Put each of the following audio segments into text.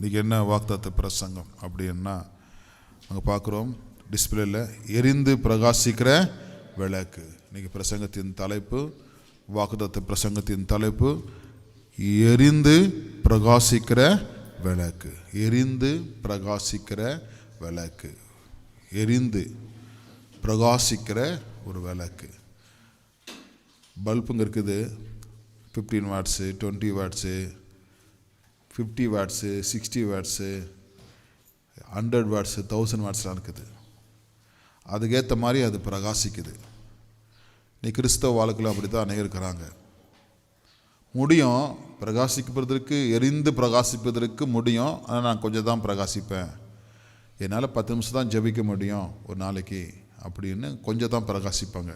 இன்றைக்கி என்ன வாக்குத்தத்த பிரசங்கம் அப்படின்னா நாங்கள் பார்க்குறோம் டிஸ்பிளேல எரிந்து பிரகாசிக்கிற விளக்கு. இன்றைக்கி பிரசங்கத்தின் தலைப்பு வாக்குதத்த பிரசங்கத்தின் தலைப்பு எரிந்து பிரகாசிக்கிற விளக்கு. எரிந்து பிரகாசிக்கிற விளக்கு. எரிந்து பிரகாசிக்கிற ஒரு விளக்கு. பல்புங்க இருக்குது fifteen watts twenty watts fifty watts sixty watts hundred watts thousand வாட்ஸ்லாம் இருக்குது. அதுக்கேற்ற மாதிரி அது பிரகாசிக்குது. நீ கிறிஸ்தவ வாழ்க்கையில் அப்படி தான் அநேகருக்கிறாங்க முடியும் பிரகாசிப்பதற்கு எரிந்து பிரகாசிப்பதற்கு முடியும். ஆனால் நான் கொஞ்சம் தான் பிரகாசிப்பேன். என்னால் பத்து நிமிஷம் தான் ஜெபிக்க முடியும் ஒரு நாளைக்கு அப்படின்னு கொஞ்சம் தான் பிரகாசிப்பாங்க.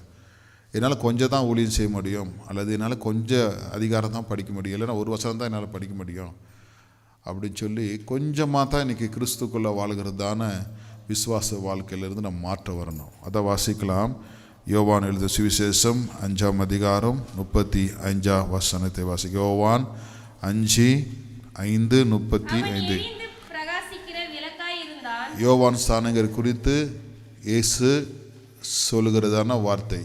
என்னால் கொஞ்சம் தான் ஊழியம் செய்ய முடியும். அல்லது என்னால் கொஞ்சம் அதிகாரம் தான் படிக்க முடியும். இல்லைன்னா ஒரு வருஷம் தான் என்னால் படிக்க முடியும். அப்படின்னு சொல்லி கொஞ்சமாக தான் இன்றைக்கி கிறிஸ்துக்குள்ளே வாழ்கிறதான விசுவாச வாழ்க்கையிலிருந்து நம்ம மாற்றம் வரணும். அதை வாசிக்கலாம். யோவான் எழுத சுவிசேஷம் அஞ்சாம் அதிகாரம் முப்பத்தி அஞ்சாம் வசனத்தை வாசிக்க. யோவான் அஞ்சு ஐந்து முப்பத்தி ஐந்து. யோவான் ஸ்தானங்கள் குறித்து இயேசு சொல்லுகிறதான வார்த்தை.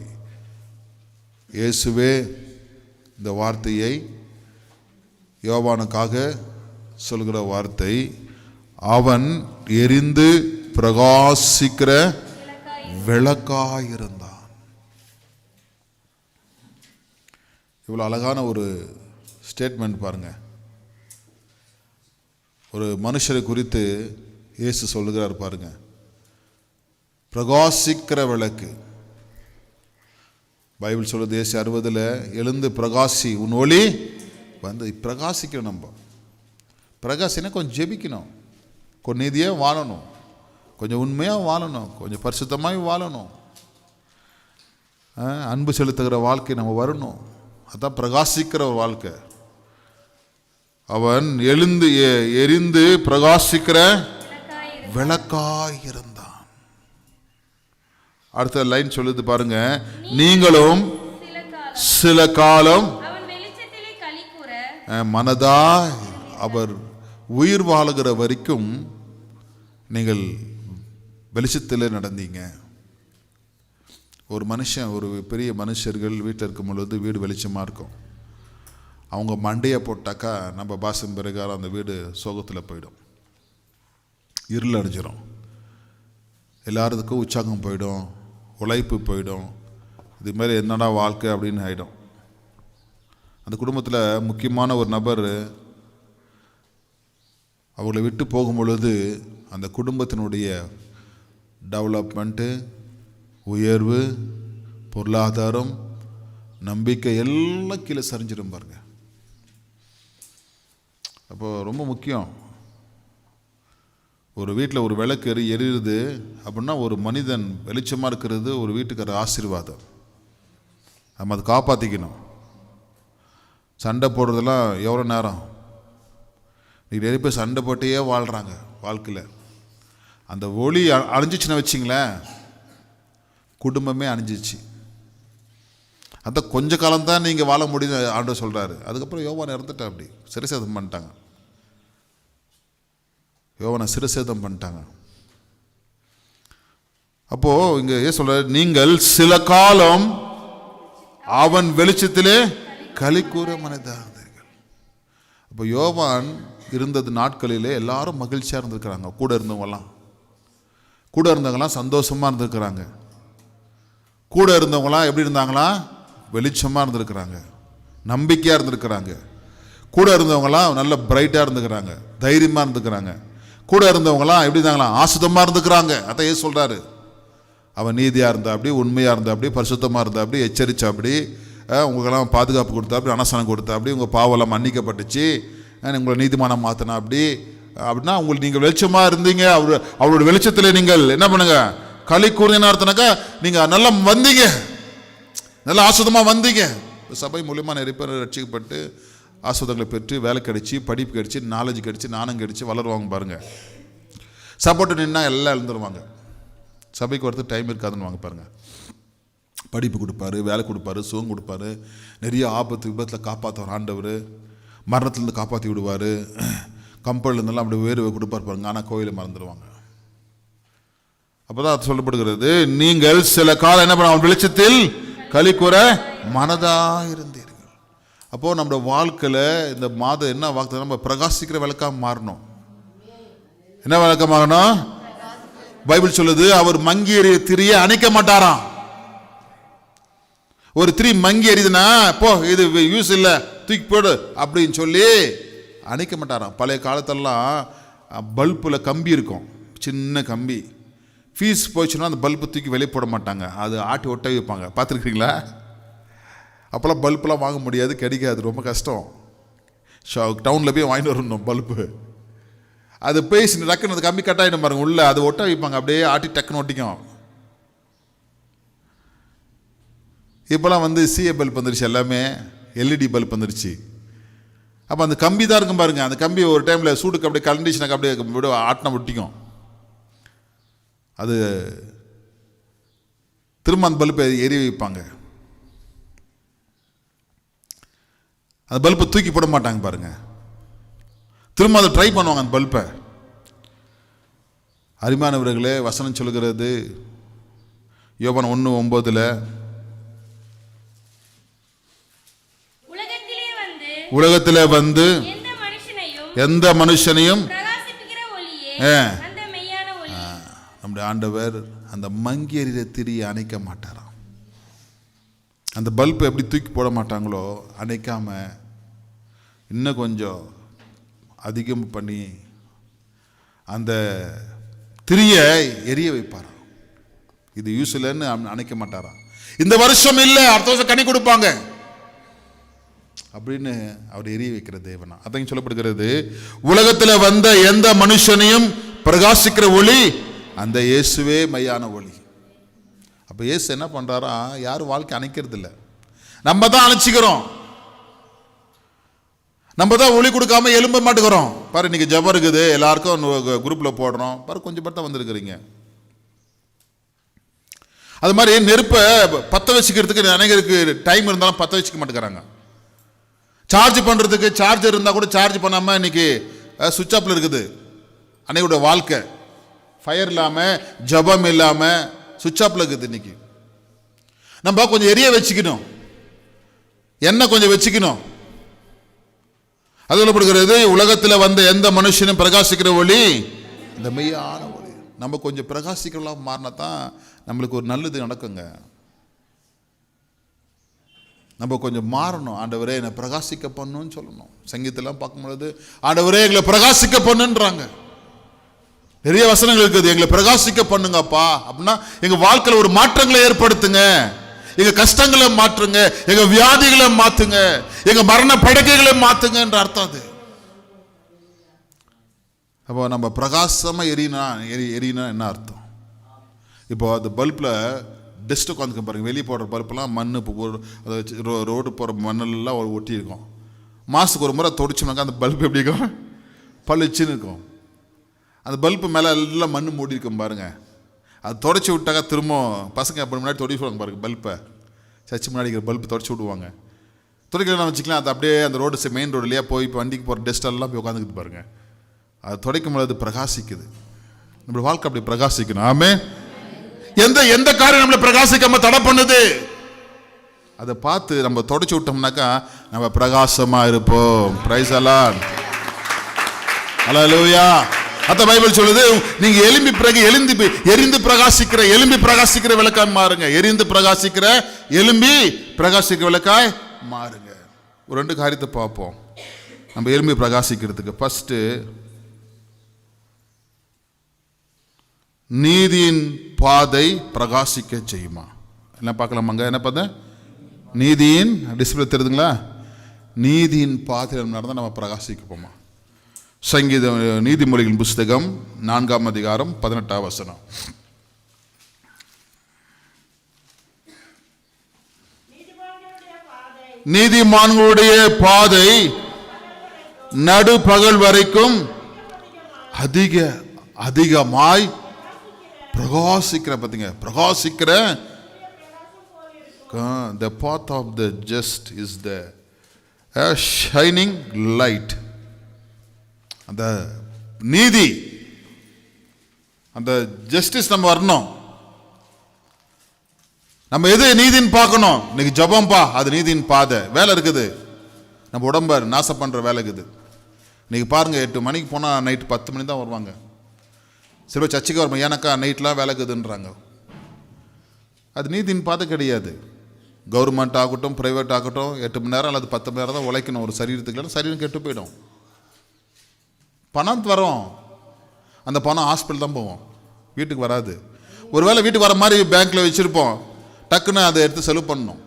இயேசுவே இந்த வார்த்தையை யோவானுக்காக சொல்கிற வார்த்தை அவன் எரிந்து பிரகாசிக்கிற விளக்காயிருந்தான். இவ்வளோ அழகான ஒரு ஸ்டேட்மெண்ட் பாருங்க. ஒரு மனுஷரை குறித்து இயேசு சொல்லுகிறார் பாருங்க. பிரகாசிக்கிற விளக்கு. பைபிள் சொல்லுது ஏசு அறுபதில் எழுந்து பிரகாசி உன் ஒளி வந்து பிரகாசிக்கணும் நம்ம. பிரகாசினா கொஞ்சம் ஜெபிக்கணும். கொஞ்சம் நீதியாக வாழணும். கொஞ்சம் உண்மையாக வாழணும். கொஞ்சம் பரிசுத்தமாக வாழணும். ஆ, அன்பு செலுத்துகிற வாழ்க்கை நம்ம வரணும். அதான் பிரகாசிக்கிற ஒரு வாழ்க்கை. அவன் எழுந்து எரிந்து பிரகாசிக்கிற விளக்காய் விளக்காய் இருந்தான். அடுத்த லைன் சொல்லுது பாருங்க. நீங்களும் சில காலம் சில அவர் உயிர் வாழுகிற வரைக்கும் நீங்கள் வெளிச்சத்தில் நடந்தீங்க. ஒரு மனுஷன் ஒரு பெரிய மனுஷர்கள் வீட்டில் இருக்கும் பொழுது வீடு வெளிச்சமாக இருக்கும். அவங்க மண்டையை போட்டாக்கா நம்ம பாசம் பிரகாரம் அந்த வீடு சோகத்தில் போயிடும். இருள் அடைஞ்சிரும். எல்லாருக்கும் உற்சாகம் போயிடும் உழைப்பு போயிடும். இது மாதிரி என்னடா வாழ்க்கை அப்படின்னு ஆகிடும் அந்த குடும்பத்தில் முக்கியமான ஒரு நபர் அவர்களை விட்டு போகும் பொழுது அந்த குடும்பத்தினுடைய டெவலப்மெண்ட்டு உயர்வு பொருளாதாரம் நம்பிக்கை எல்லாம் கீழே சரிஞ்சிடும் பாருங்க. அப்போ ரொம்ப முக்கியம். ஒரு வீட்டில் ஒரு விளக்கு எரி எரியுது அப்படின்னா ஒரு மனிதன் வெளிச்சமாக இருக்கிறது ஒரு வீட்டுக்கார ஆசீர்வாதம். நம்ம அதை காப்பாற்றிக்கணும் சண்டை போடுறதெல்லாம் எவ்வளோ நேரம்? இன்றைக்கி நிறைய பேர் சண்டை போட்டே வாழ்கிறாங்க வாழ்க்கையில். அந்த ஒளி அழிஞ்சிச்சுன்னு வச்சிங்களேன் குடும்பமே அணிஞ்சிச்சு அந்த கொஞ்ச காலம்தான் நீங்கள் வாழ முடியும் ஆண்டு சொல்கிறாரு அதுக்கப்புறம் யோவான் இறந்துட்டா அப்படி. சிறுசேதம் பண்ணிட்டாங்க. யோவானை சிறுசேதம் பண்ணிட்டாங்க. அப்போது இங்கே ஏன் சொல்கிறார் நீங்கள் சில காலம் அவன் வெளிச்சத்திலே களி கூற இருந்தீர்கள் அப்போ யோவான் இருந்தது நாட்களிலே எல்லாரும் மகிழ்ச்சியாக இருந்திருக்கிறாங்க. கூட இருந்தவங்கலாம். கூட இருந்தவங்களாம் சந்தோஷமாக இருந்திருக்கிறாங்க. கூட இருந்தவங்களாம் எப்படி இருந்தாங்களா? வெளிச்சமாக இருந்திருக்கிறாங்க. நம்பிக்கையாக இருந்திருக்கிறாங்க. கூட இருந்தவங்களாம் நல்ல பிரைட்டாக இருந்துக்கிறாங்க. தைரியமாக இருந்துக்கிறாங்க. கூட இருந்தவங்களாம் எப்படி இருந்தாங்களாம் ஆசுதமாக இருந்துக்கிறாங்க. அதையே ஏன் சொல்கிறாரு அவன் நீதியாக இருந்தா அப்படி உண்மையாக இருந்தா அப்படி பரிசுத்தமாக இருந்தா அப்படி எச்சரிச்சா அப்படி உங்களுக்கெல்லாம் பாதுகாப்பு கொடுத்தா அப்படி அனசனம் கொடுத்தா அப்படி உங்கள் பாவெல்லாம் மன்னிக்கப்பட்டுச்சு. நான் உங்களை நீதிமானம் மாற்றினா அப்படி அப்படின்னா உங்களுக்கு நீங்கள் வெளிச்சமாக இருந்தீங்க. அவர் அவரோட வெளிச்சத்தில் நீங்கள் என்ன பண்ணுங்க? களி கூறின அர்த்தனாக்கா நீங்கள் நல்லா வந்தீங்க. நல்லா ஆசுதமாக வந்தீங்க. சபை மூலியமாக நிறைய பேர் ரட்சிக்கப்பட்டு ஆஸ்வதங்களை பெற்று வேலை கிடச்சி படிப்பு கிடச்சி நாலேஜ் கிடச்சி நாணம் கிடச்சி வளருவாங்க பாருங்கள் சப்போர்ட்டு நின்னா எல்லாம் எழுந்துருவாங்க. சபைக்கு வரது டைம் இருக்காதுன்னு வாங்க பாருங்கள் படிப்பு கொடுப்பாரு வேலை கொடுப்பாரு சுகம் கொடுப்பாரு. நிறைய ஆபத்து விபத்தில் காப்பாற்றுவார் ஆண்டவர். மரணத்துலேருந்து காப்பாற்றி விடுவார் கம்பல்லேருந்தெல்லாம் அப்படி வேர்வை கொடுப்பார் பாருங்க. ஆனால் கோயிலை மறந்துடுவாங்க அப்பதான் அது சொல்லப்படுகிறது நீங்கள் சில காலம் என்ன பண்ண வெளிச்சத்தில் களி மனதாக இருந்தீர்கள் அப்போது நம்மளோட வாழ்க்கையில் இந்த மாதம் என்ன வாக்கு நம்ம பிரகாசிக்கிற விளக்காக மாறணும். என்ன விளக்கமாகணும் பைபிள் சொல்லுது அவர் மங்கி எறிய திரிய அணைக்க மாட்டாராம். ஒரு திரி மங்கி எரியுதுன்னா போ இது யூஸ் இல்லை. தூக்கி போடு அப்படின்னு சொல்லி அணைக்க மாட்டாராம். பழைய காலத்தெல்லாம் பல்பில் கம்பி இருக்கும். சின்ன கம்பி. ஃபீஸ் போச்சுன்னா அந்த பல்பு தூக்கி வெளியே போட மாட்டாங்க. அது ஆட்டி ஒட்ட வைப்பாங்க. பார்த்துருக்கீங்களா அப்போல்லாம் பல்பெலாம் வாங்க முடியாது கிடைக்காது. ரொம்ப கஷ்டம். ஷோ டவுனில் போய் வாங்கிட்டு வரணும் பல்பு. அது போய் டக்குன்னு அது கம்பி கட் ஆகிடும் பாருங்க உள்ள. அது ஒட்ட வைப்பாங்க. அப்படியே ஆட்டி டக்குன்னு ஒட்டிக்கும். இப்போலாம் வந்து சிஏ பல்ப் வந்துருச்சு எல்லாமே. எல்இடி பல்ப் வந்துருச்சு. அப்போ அந்த கம்பி தான் இருக்கும் பாருங்கள் அந்த கம்பி ஒரு டைமில் சூடுக்கு அப்படியே கண்டிஷனுக்கு அப்படியே விட ஆட்டின ஒட்டிக்கும். அது திரும்ப அந்த பல்பை எரி வைப்பாங்க. அந்த பல்பை தூக்கி போட மாட்டாங்க பாருங்கள் திரும்ப அதை ட்ரை பண்ணுவாங்க அந்த பல்பை அரிமானவர்களே வசனம் சொல்லுகிறது. யோபன் ஒன்று ஒம்போதில் உலகத்திலே வந்து உலகத்தில் வந்து எந்த மனுஷனையும் நம்முடைய ஆண்டவர் அந்த மங்கி எறிகிற திரியை அணைக்க மாட்டாராம். அந்த பல்பை எப்படி தூக்கி போட மாட்டாங்களோ அணைக்காம இன்னும் கொஞ்சம் அதிகம் பண்ணி அந்த திரியை எரிய வைப்பாராம். இது யூஸ் இல்லைன்னு அண- அணைக்க மாட்டாராம். இந்த வருஷம் இல்லை அடுத்த வருஷம் கனி கொடுப்பாங்க. அப்படின்னு அவர் எரிய வைக்கிற தேவனா. அதையும் சொல்லப்படுகிறது உலகத்தில் வந்த எந்த மனுஷனையும் பிரகாசிக்கிற ஒளி அந்த இயேசுவே மையான ஒளி. அப்போ இயேசு என்ன பண்ணுறாரா யாரும் வாழ்க்கை அணைக்கிறது இல்லை. நம்ம தான் அணைச்சிக்கிறோம். நம்ம தான் ஒளி கொடுக்காம எலும்ப மாட்டுக்கிறோம். பாரு இன்னைக்கு ஜபம் இருக்குது. எல்லாருக்கும் குரூப்பில் போடுறோம். பாரு கொஞ்சம் பேர் தான் வந்திருக்கிறீங்க. அது மாதிரி நெருப்பை பற்ற வச்சுக்கிறதுக்கு அநேகருக்கு டைம் இருந்தாலும் பற்ற வச்சுக்க மாட்டேங்கிறாங்க. சார்ஜ் பண்ணுறதுக்கு சார்ஜர் இருந்தால் கூட சார்ஜ் பண்ணாமல் இன்னைக்கு சுவிட்ச் ஆப்பில் இருக்குது. அன்னையோட வாழ்க்கை. ஃபயர் இல்லாமல் ஜபம் இல்லாமல் சுவிட்ச் ஆப்பில் இருக்குது இன்னைக்கு. நம்ம கொஞ்சம் எரிய வச்சுக்கணும். எண்ணெய் கொஞ்சம் வச்சுக்கணும். அது சொல்லப்படுகிறது உலகத்தில் வந்த எந்த மனுஷனும் பிரகாசிக்கிற ஒளி இந்த மெய்யான ஒளி. நம்ம கொஞ்சம் பிரகாசிக்கிறவங்களாக மாறினா தான் நம்மளுக்கு ஒரு நல்லது நடக்குங்க. நம்ம கொஞ்சம் மாறணும். ஆண்டவரே என்னை பிரகாசிக்க பண்ணுன்னு சொல்லணும். சங்கீதெல்லாம் பார்க்கும்பொழுது ஆண்டவரே எங்களை பிரகாசிக்க பண்ணுன்றாங்க நிறைய வசனங்கள் இருக்குது. எங்களை பிரகாசிக்க பண்ணுங்கப்பா அப்படின்னா எங்கள் வாழ்க்கையில் ஒரு மாற்றங்களை ஏற்படுத்துங்க. எங்கள் கஷ்டங்களை மாற்றுங்க. எங்கள் வியாதிகளை மாற்றுங்க எங்கள் மரண படுக்கைகளை மாற்றுங்கன்ற அர்த்தம் அது. அப்போ நம்ம பிரகாசமாக எரியினா எரி எரியினா என்ன அர்த்தம்? இப்போ அந்த பல்பில் டஸ்ட்டு உட்காந்துக்க பாருங்கள் வெளியே போடுற பருப்புலாம் மண் இப்போ அதை வச்சு ரோ- ரோடு போகிற மண்ணெல்லாம் ஒட்டி இருக்கும் மாதத்துக்கு ஒரு முறை தொடச்சோம்னாக்கா அந்த பல்ப் எப்படி இருக்கும்? பளிச்சுன்னு இருக்கும். அந்த பல்ப்பு மேலே எல்லாம் மண் மூடி இருக்கும் பாருங்கள் அது தொடச்சி விட்டாக்கா திரும்ப பசங்க அப்படி முன்னாடி தொடச்சி விடுவாங்க பாருங்க பல்பை சர்ச்சு முன்னாடி இருக்கிற பல்பு தொடச்சி விடுவாங்க. துடைக்கலாம் வச்சுக்கலாம் அது அப்படியே அந்த ரோடு மெயின் ரோடுலையே போய் இப்போ வண்டிக்கு போகிற டஸ்ட் எல்லாம் போய் உட்காந்துக்கிட்டு பாருங்கள் அது துடைக்கும் பொழுது அது பிரகாசிக்குது. நம்மளோட வாழ்க்கை அப்படி பிரகாசிக்கணும். ஆமே எந்த எந்த காரியம் நம்மளை பிரகாசிக்காம தடை பண்ணுது? அதை பார்த்து நம்ம தொடச்சி விட்டோம்னாக்கா நம்ம பிரகாசமா இருப்போம். பிரைஸ் அலான் அலலூயா அத்த பைபிள் சொல்லுது நீங்க எலும்பி பிறகு எலும்பி எரிந்து பிரகாசிக்கிற எலும்பி பிரகாசிக்கிற விளக்காய் மாறுங்க. எரிந்து பிரகாசிக்கிற எலும்பி பிரகாசிக்கிற விளக்காய் மாறுங்க. ஒரு ரெண்டு காரியத்தை பார்ப்போம். நம்ம எலும்பி பிரகாசிக்கிறதுக்கு. ஃபஸ்ட்டு நீதியின் பாதை பிரகாசிக்க செய்யுமா? என்ன பார்க்கலாமாங்க? என்ன பார்த்தேன் நீதியின் டிஸ்பிளே தெரியுதுங்களா? நீதியின் பாதையில் நடந்தால் நம்ம பிரகாசிக்க போமா? சங்கீத நீதிமொழிகளின் புஸ்தகம் நான்காம் அதிகாரம் பதினெட்டாம் வசனம். நீதிமான்களுடைய பாதை நடு பகல் வரைக்கும் அதிக அதிகமாய் பிரகாசிக்கிற பார்த்தீங்க பிரகாசிக்கிற. The path of the just is the shining light அந்த நீதி அந்த ஜஸ்டிஸ் நம்ம வரணும். நம்ம எது நீதின்னு பார்க்கணும்? இன்னைக்கு ஜபம்பா அது நீதின்னு பாதை. வேலை இருக்குது. நம்ம உடம்ப நாசம் பண்ணுற வேலை இருக்குது. இன்னைக்கு பாருங்கள் எட்டு மணிக்கு போனால் நைட்டு பத்து மணி தான் வருவாங்க. சில பேர் வரும் வருவாங்க எனக்கா நைட்லாம் வேலை இருக்குதுன்றாங்க அது நீதின்னு பார்த்து கிடையாது. கவர்மெண்ட் ஆகட்டும் ப்ரைவேட் ஆகட்டும் எட்டு மணி நேரம் அல்லது பத்து மணி நேரம் தான் உழைக்கணும். ஒரு சரீரத்துக்கு சரீரம் கெட்டு போயிடும். பணம் வரும் அந்த பணம் ஹாஸ்பிட்டல் தான் போவோம். வீட்டுக்கு வராது. ஒருவேளை வீட்டுக்கு வர மாதிரி பேங்க்கில் வச்சுருப்போம். டக்குன்னு அதை எடுத்து செலவு பண்ணணும்.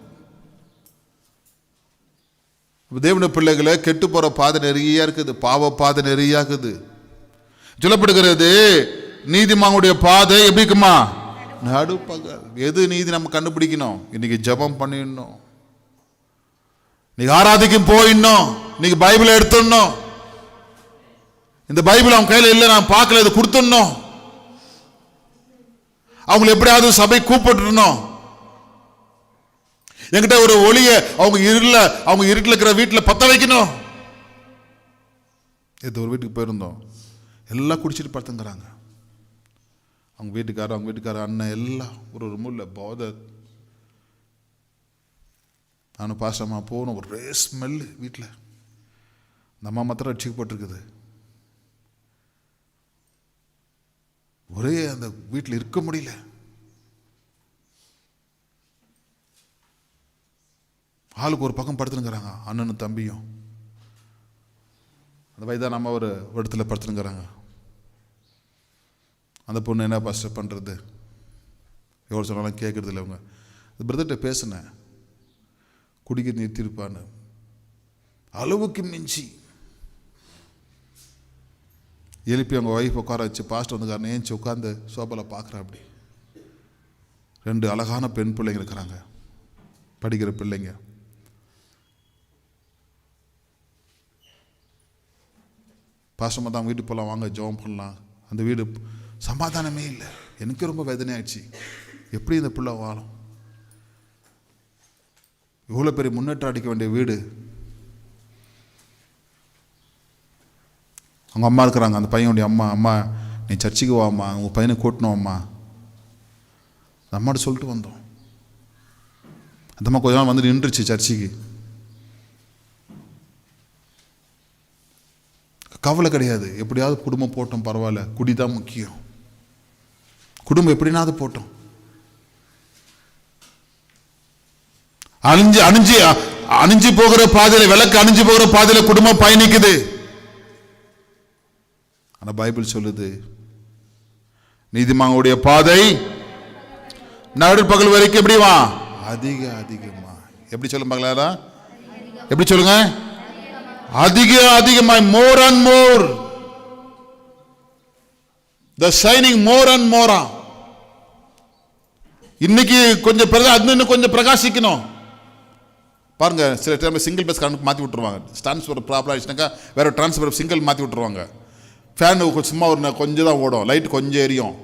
தேவன பிள்ளைகளை கெட்டு போகிற பாதை நிறைய இருக்குது. பாவ பாதை நிறைய இருக்குது. சொல்லப்படுகிறது நீதிமானுடைய பாதை எப்படி இருக்குமா? நடுப்பகல். எது நீதி நம்ம கண்டுபிடிக்கணும்? இன்னைக்கு ஜெபம் பண்ணிடணும். இன்னைக்கு ஆராதிக்கும் போயிடணும். இன்னைக்கு பைபிளை எடுத்துடணும். இந்த பைபிள் அவங்க கையில் இல்லை நான் பார்க்கல இது கொடுத்துடணும். அவங்களை எப்படியாவது சபை கூப்பிட்டுறணும் என்கிட்ட ஒரு ஒளிய அவங்க இருள அவங்க இருட்டில் இருக்கிற வீட்டில் பத்த வைக்கணும். இது ஒரு வீட்டுக்கு போயிருந்தோம். எல்லாம் குடிச்சிட்டு படுத்துங்கிறாங்க. அவங்க வீட்டுக்காரர் அவங்க வீட்டுக்காரர் அண்ணன் எல்லாம் ஒரு ஒரு முள்ள போத. நானும் பாசமா போகணும் ஒரே ஸ்மெல்லு வீட்டில் இந்த அம்மா மாத்திரம் அடிச்சுக்கப்பட்டிருக்குது. ஒரே அந்த வீட்டில் இருக்க முடியல. ஆளுக்கு ஒரு பக்கம் படுத்துனுங்கிறாங்க அண்ணனும் தம்பியும். அந்த வயதான அம்மா ஒரு இடத்துல படுத்துனுங்கிறாங்க. அந்த பொண்ணு என்ன பாஸ்டர் பண்ணுறது எவ்வளோ சொன்னாலும் கேட்குறது இல்லை அவங்க. அந்த பிரதர்கிட்ட பேசினேன் குடிக்க நிறுத்தியிருப்பான்னு அளவுக்கு மிஞ்சி. எழுப்பி அவங்க ஒய்ஃப் உட்கார வச்சு பாஸ்டர் வந்துக்காரன் ஏஞ்சி உட்காந்து சோபாவில் பார்க்குறேன் அப்படி ரெண்டு அழகான பெண் பிள்ளைங்க இருக்கிறாங்க. படிக்கிற பிள்ளைங்க. பாஸ்டர் தான் வீட்டுக்கு போகலாம் வாங்க ஜெபம் பண்ணலாம். அந்த வீடு சமாதானமே இல்லை. எனக்கு ரொம்ப வேதனை எப்படி இந்த பிள்ளை வாழும்? இவ்வளோ பெரிய முன்னேற்றம் அடிக்க வேண்டிய வீடு. அவங்க அம்மா இருக்கிறாங்க. அந்த பையனுடைய அம்மா அம்மா நீ சர்ச்சுக்கு வாம்மா. உங்கள் பையனை கூட்டணும் அம்மா. அந்த அம்மாட்ட சொல்லிட்டு வந்தோம். அந்த அம்மா கொஞ்ச நாள் வந்து நின்றுச்சு சர்ச்சுக்கு. கவலை கிடையாது. எப்படியாவது குடும்பம் போட்டோம் பரவாயில்ல. குடி தான் முக்கியம். குடும்பம் எப்படினாவது போட்டோம். அணிஞ்சு அணிஞ்சு அணிஞ்சு போகிற பாதையில விளக்கு அணிஞ்சு போகிற பாதையில குடும்பம் பயணிக்குது. ஆனா பைபிள் சொல்லுது நீதிமாங்களுடைய பாதை நடுப்பகல் வரைக்கும் எப்படி வா? அதிக அதிகமா எப்படி சொல்லும் மகளா எப்படி சொல்லுங்க? அதிக அதிகமாய். More and more the shining more and மோரா இன்னைக்கு கொஞ்சம் பிறகு அது இன்னும் கொஞ்சம் பிரகாசிக்கணும். பாருங்க சில டைம் சிங்கிள் பஸ் கரண்ட் மாற்றி விட்ருவாங்க ட்ரான்ஸ்ஃபர் ப்ராப்ளம் ஆயிடுச்சுனாக்கா வேறு ட்ரான்ஸ்ஃபர் சிங்கிள் மாற்றி விட்டுருவாங்க. ஃபேன் சும்மா ஒரு கொஞ்சம் தான் ஓடும். லைட் கொஞ்சம் எரியும்.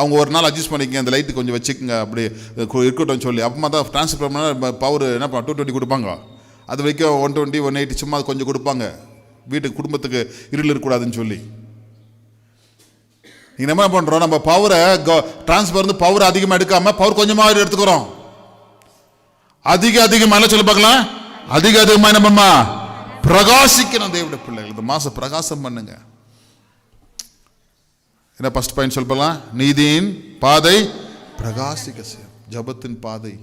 அவங்க ஒரு நாள் அட்ஜஸ்ட் பண்ணிக்கங்க அந்த லைட்டு கொஞ்சம் வச்சுக்கோங்க அப்படி இருக்கட்டும் சொல்லி. அப்புறமா தான் ட்ரான்ஸ்ஃபர் பவர் என்ன டூ டுவெண்ட்டி கொடுப்பாங்க. அது வரைக்கும் ஒன் டுவெண்ட்டி ஒன் எயிட்டி சும்மா கொஞ்சம் கொடுப்பாங்க. வீட்டுக்கு குடும்பத்துக்கு இருள் இருக்கக்கூடாதுன்னு சொல்லி. நீங்கள் என்ன பண்ணுறோம் நம்ம பவரை ட்ரான்ஸ்ஃபர் வந்து பவர் அதிகமாக எடுக்காமல் பவர் கொஞ்சமாக எடுத்துக்கிறோம். அதிக அதிகமாக என்ன சொல்லி பார்க்கலாம்? அதிக அதிகமாக என்ன பண்ணா பிரகாசிக்கணும் தேவட பிள்ளைகள். இந்த மாதம் பிரகாசம் பண்ணுங்க. என்ன ஃபர்ஸ்ட் பாயிண்ட் சொல்லலாம் நீதியின் பாதை பிரகாசிக்க செய்யும். ஜபத்தின் பாதை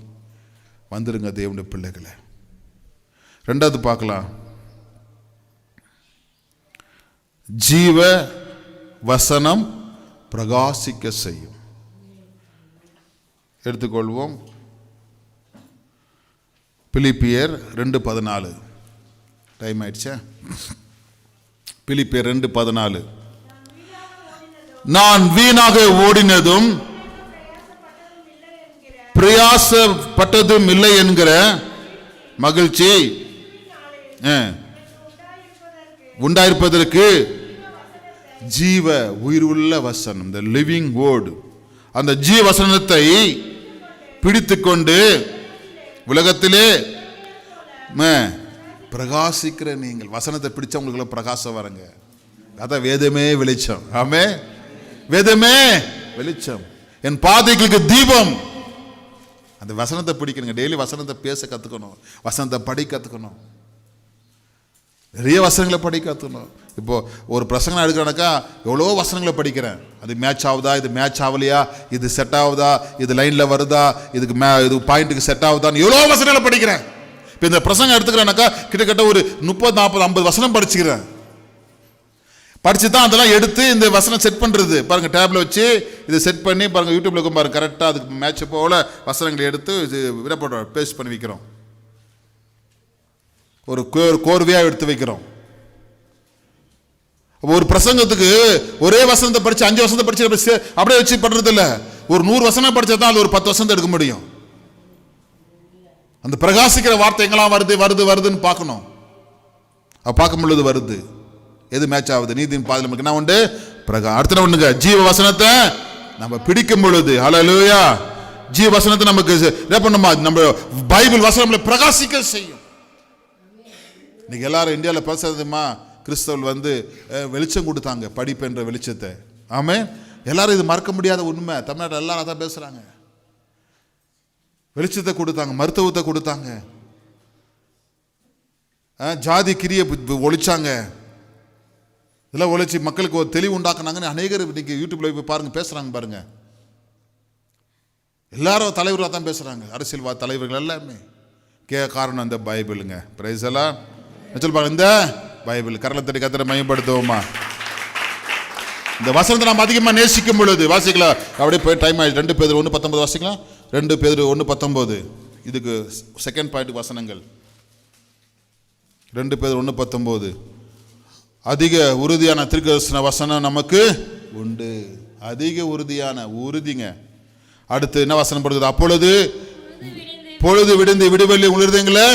வந்துருங்க தேவனுடைய பிள்ளைகளை. ரெண்டாவது பார்க்கலாம். ஜீவ வசனம் பிரகாசிக்க செய்யும். எடுத்துக்கொள்வோம். பிலிப்பியர் ரெண்டு பதினாலு. டைம் ஆயிடுச்சா? பிலிப்பியர் ரெண்டு பதினாலு. நான் வீணாக ஓடினதும் பிரயாசப்பட்டதும் இல்லை என்கிற மகிழ்ச்சி. உண்டாயிருப்பதற்கு ஜீவ உயிர் உள்ள வசனம் இந்த லிவிங் வேர்டு அந்த ஜீவ வசனத்தை பிடித்துக்கொண்டு உலகத்திலே பிரகாசிக்கிற நீங்கள் வசனத்தை பிடிச்சவங்களுக்குள்ள பிரகாசம் வரங்க. அதான் வேதமே வெளிச்சம். ஆமே. வேதமே வெளிச்சம். என் பாதைகளுக்கு தீபம். அந்த வசனத்தை பிடிக்கணுங்க. டெய்லி வசனத்தை பேச கற்றுக்கணும் வசனத்தை படி கற்றுக்கணும் நிறைய வசனங்களை படி கற்றுக்கணும் இப்போது ஒரு பிரசங்கம் எடுக்கிறனாக்கா எவ்வளோ வசனங்களை படிக்கிறேன். அது மேட்ச் ஆகுதா? இது மேட்ச் ஆகலையா? இது செட் ஆகுதா? இது லைனில் வருதா? இதுக்கு மே இது பாயிண்ட்டுக்கு செட் ஆகுதான்னு எவ்வளோ வசனங்களை படிக்கிறேன். இப்போ இந்த பிரசங்கம் எடுத்துக்கிறேனாக்கா கிட்டத்தட்ட ஒரு முப்பது நாற்பது ஐம்பது வசனம் படிச்சுக்கிறேன். படித்து தான் அதெல்லாம் எடுத்து இந்த வசனம் செட் பண்ணுறது பாருங்கள் டேப்பில் வச்சு இதை செட் பண்ணி பாருங்கள் யூடியூப்ல இருக்கும் பாருங்கள் கரெக்டாக அதுக்கு மேட்ச் போல வசனங்களை எடுத்து இது விடப்படுறோம் பேஸ்ட் பண்ணி வைக்கிறோம். ஒரு கோர்வையாக எடுத்து வைக்கிறோம். ஒரு பிரசங்கத்துக்கு ஒரே வசனத்தை படிச்சு அஞ்சு வசனத்தை படிச்சு அப்படியே வச்சு பண்றது இல்ல. ஒரு நூறு வசனம் படிச்சா தான் அது ஒரு பத்து வசனத்தை எடுக்க முடியும். அந்த பிரகாசிக்கிற வார்த்தை எங்கெல்லாம் வருது வருது வருதுன்னு பார்க்கணும். அது பார்க்கும் பொழுது வருது. எது மேட்ச் ஆகுது? நீதியின் பாதையில் நமக்கு என்ன உண்டு? பிரகா அடுத்த ஒண்ணுங்க ஜீவ வசனத்தை நம்ம பிடிக்கும் பொழுது. ஹalleluya ஜீவ வசனத்தை நமக்கு என்ன பண்ணுமா? நம்ம பைபிள் வசனம் பிரகாசிக்க செய்யும். இன்னைக்கு எல்லாரும் இந்தியாவில் பேசுறதுமா? கிறிஸ்தவர்கள் வந்து வெளிச்சம் கொடுத்தாங்க படிப்பு என்ற வெளிச்சத்தை. ஆமே எல்லாரும் இது மறக்க முடியாத உண்மை. தமிழ்நாட்டில் எல்லாரும் அதான் பேசுகிறாங்க வெளிச்சத்தை கொடுத்தாங்க மருத்துவத்தை கொடுத்தாங்க. ஜாதி கிரியை ஒழிச்சாங்க. இதெல்லாம் ஒழிச்சு மக்களுக்கு ஒரு தெளிவு உண்டாக்குனாங்கன்னு அநேகர் இன்னைக்கு யூடியூப்ல போய் பாருங்க பேசுறாங்க பாருங்க. எல்லாரும் தலைவர்களாக தான் பேசுறாங்க. அரசியல்வாத தலைவர்கள் எல்லாமே. கே காரணம் இந்த பைபிளுங்க. பிரைஸ் எல்லாம் சொல்லு பாருங்க இந்த பைபிள் கரலை தட்டி கத்திர மையப்படுத்துவோமா இந்த வசனத்தை நாம் அதிகமாக நேசிக்கும் பொழுது வாசிக்கலாம். அப்படியே போய் டைம் ஆகிடுச்சு ரெண்டு பேர் ஒன்று பத்தொம்பது வாசிக்கலாம்? ரெண்டு பேர் ஒன்று பத்தொம்போது இதுக்கு செகண்ட் பாயிண்ட் வசனங்கள். ரெண்டு பேர் ஒன்று பத்தொம்போது அதிக உறுதியான திருக்கதர்சன வசனம் நமக்கு உண்டு. அதிக உறுதியான உறுதிங்க. அடுத்து என்ன வசனம் படுகிறது? அப்பொழுது பொழுது விடுந்து விடுவெளி உணர்ந்தீங்களே?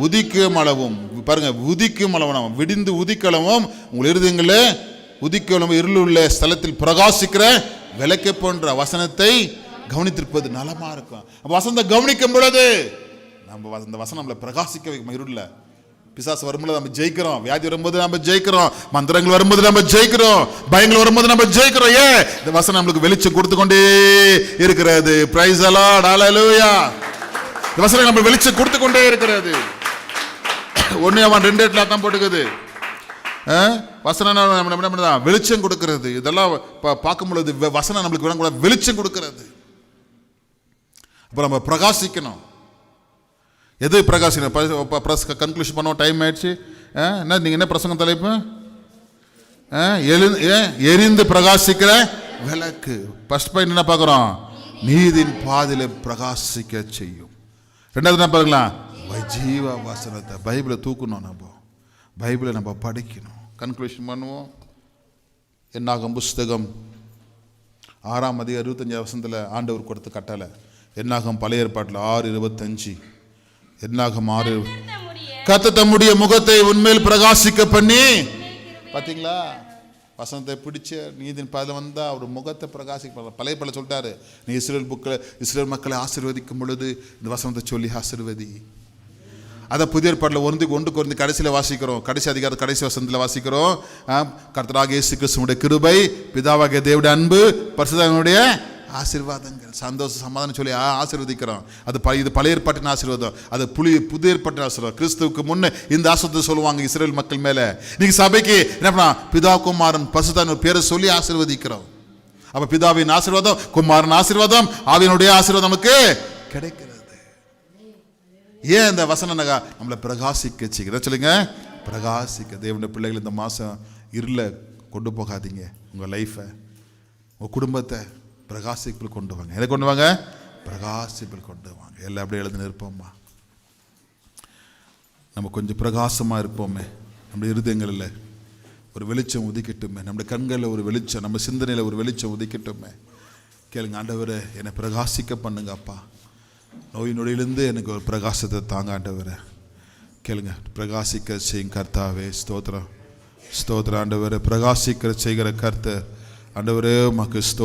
உதிக்கும் அளவும். பாருங்க உதிக்கும் அளவும். விடிந்து உதிக்களவும் உங்கள் இருதயங்களே உதிக்களவும் இருளுள்ள ஸ்தலத்தில் பிரகாசிக்கிற விளக்கை போன்ற வசனத்தை கவனித்திருப்பது நலமா இருக்கும். அப்ப கவனிக்கும் பொழுது நம்ம அந்த வசனம் நம்மளை பிரகாசிக்க வைக்கும் இருள பிசாசு வரும்போது நம்ம ஜெயிக்கிறோம். வியாதி வரும்போது நம்ம ஜெயிக்கிறோம். மந்திரங்கள் வரும்போது நம்ம ஜெயிக்கிறோம். பயங்கள் வரும்போது நம்ம ஜெயிக்கிறோம். ஏன் இந்த வசனம் நம்மளுக்கு வெளிச்சம் கொடுத்து கொண்டே இருக்கிறது. பிரைஸ் அலாட் ஹalleluya இந்த வசனம் நம்ம வெளிச்சம் கொடுத்து கொண்டே இருக்கிறது. ஒன்று அவன் ரெண்டு இடத்துல தான் போட்டுக்குது. ஆ? வசனம் நம்ம என்ன பண்ணுறா வெளிச்சம் கொடுக்கறது. இதெல்லாம் இப்போ பார்க்கும் பொழுது வசனம் நம்மளுக்கு வேணும் கூட வெளிச்சம் கொடுக்கறது. அப்புறம் நம்ம பிரகாசிக்கணும். எது பிரகாசிக்கணும்? கன்க்ளூஷன் பண்ணுவோம் டைம் ஆயிடுச்சு. ஆ? என்ன நீங்கள் என்ன பிரசங்கம் தலைப்பு? ஆ? எழு- ஏன்? எரிந்து பிரகாசிக்கிற விளக்கு. ஃபஸ்ட் பாயிண்ட் என்ன பார்க்குறோம்? நீதின் பாதியில் பிரகாசிக்க செய்யும். ரெண்டாவது என்ன பாருங்களேன் ஜீவ வசனத்தை பைபிளை தூக்கணும் நம்ம. பைபிளை நம்ம படிக்கணும். கன்க்ளூஷன் பண்ணுவோம். என்னாகும் புஸ்தகம்? ஆறாம் அதிக அறுபத்தஞ்சு வசனத்தில் ஆண்டவர் கொடுத்த கட்டளை. என்னாகும் பழைய ஏற்பாட்டில்? ஆறு இருபத்தஞ்சு. என்னாகும் ஆறு கத்த தம்முடைய முகத்தை உண்மையில் பிரகாசிக்க பண்ணி. பார்த்தீங்களா வசனத்தை பிடிச்ச நீதின் பாதையில் வந்தால் அவர் முகத்தை பிரகாசிக்க பழைய பல சொல்லிட்டாரு. நீ இஸ்ரேல் புக்கில் இஸ்ரேல் மக்களை ஆசீர்வதிக்கும் பொழுது இந்த வசனத்தை சொல்லி ஆசீர்வதி. அதை புதிய பாட்டில் ஒன்று ஒன்று குறைந்து கடைசியில் வாசிக்கிறோம். கடைசி அதிகார கடைசி வசனத்தில் வாசிக்கிறோம். கர்த்தராக இயேசு கிறிஸ்துவனுடைய கிருபை பிதாவாகிய தேவடைய அன்பு பரிசுதனுடைய ஆசீர்வாதங்கள். சந்தோஷம் சமாதானம் சொல்லி ஆ- ஆசீர்வதிக்கிறோம். அது ப இது பழைய ஏற்பாட்டின் ஆசீர்வாதம். அது புளி புதிய ஏற்பாட்டின் ஆசீர்வாதம். கிறிஸ்துவுக்கு முன்னே இந்த ஆசிரத்தை சொல்லுவாங்க இஸ்ரேல் மக்கள் மேலே. நீங்க சபைக்கு என்ன பண்ணா பிதா குமாரன் பசுதான் பேரை சொல்லி ஆசீர்வதிக்கிறோம். அப்போ பிதாவின் ஆசீர்வாதம் குமாரன் ஆசீர்வாதம் ஆவியனுடைய ஆசீர்வாதம் நமக்கு கிடைக்கிறது. ஏன் இந்த வசனம் நகா நம்மளை பிரகாசிக்க செய்கிற சொல்லுங்க. பிரகாசிக்க. தேவனுடைய பிள்ளைகள் இந்த மாதம் இருள கொண்டு போகாதீங்க. உங்கள் லைஃப்பை உங்கள் குடும்பத்தை பிரகாசிப்பில் கொண்டு வாங்க. எதை கொண்டு வாங்க? பிரகாசிப்பில் கொண்டு வாங்க. எல்லாம் அப்படியே எழுந்து நிற்போம்மா. நம்ம கொஞ்சம் பிரகாசமாக இருப்போமே. நம்முடைய இருதயங்களில் ஒரு வெளிச்சம் உதிக்கட்டுமே. நம்முடைய கண்களில் ஒரு வெளிச்சம் நம்ம சிந்தனையில் ஒரு வெளிச்சம் உதிக்கட்டுமே. கேளுங்க ஆண்டவரை என்னை பிரகாசிக்க பண்ணுங்க அப்பா. நோய் நொடியிலிருந்து எனக்கு ஒரு பிரகாசத்தை தாங்காண்டவர் கேளுங்க. பிரகாசிக்க செய்யும் கர்த்தாவே ஸ்தோத்திரம். ஸ்தோத்திரம் ஆண்டவர். பிரகாசிக்கிற செய்கிற கர்த்தர் ஆண்டவரே உமக்கு ஸ்தோ